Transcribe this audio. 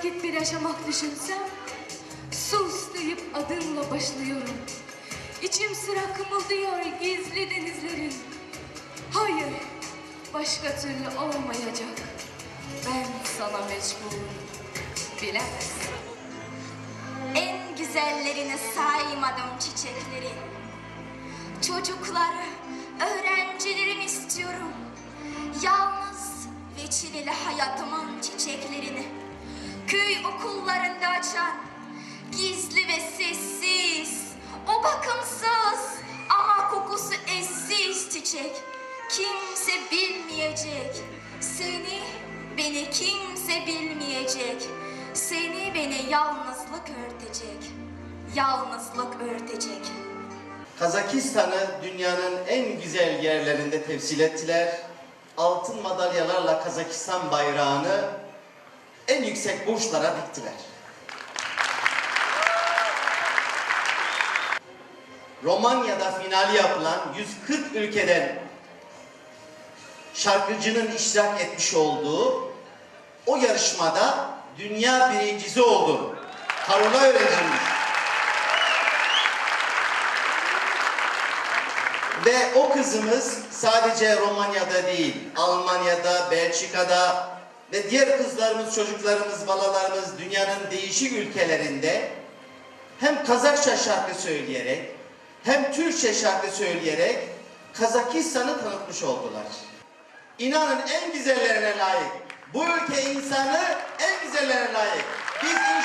vakit bir yaşamak düşünsem, sus deyip adımla başlıyorum. İçim sıra kımıldıyor gizli denizlerin. Hayır, başka türlü olmayacak. Ben sana mecburum, bilemezsin. En güzellerini saymadım çiçeklerin. Çocukları, öğrencilerin istiyorum. Yalnız ve çileli hayatımın çiçeklerini. Köy okullarında açan, gizli ve sessiz, o bakımsız ama kokusu eşsiz çiçek. Kimse bilmeyecek, seni, beni kimse bilmeyecek. Seni beni yalnızlık örtecek, yalnızlık örtecek. Kazakistan'ı dünyanın en güzel yerlerinde temsil ettiler. Altın madalyalarla Kazakistan bayrağını en yüksek burçlara diktiler. Romanya'da finali yapılan 140 ülkeden şarkıcının iştirak etmiş olduğu o yarışmada dünya birincisi oldu. Karola öğrencimiz. Ve o kızımız sadece Romanya'da değil, Almanya'da, Belçika'da ve diğer kızlarımız, çocuklarımız, balalarımız dünyanın değişik ülkelerinde hem Kazakça şarkı söyleyerek hem Türkçe şarkı söyleyerek Kazakistan'ı tanıtmış oldular. İnanın en güzellerine layık. Bu ülke insanı en güzellerine layık. Biz.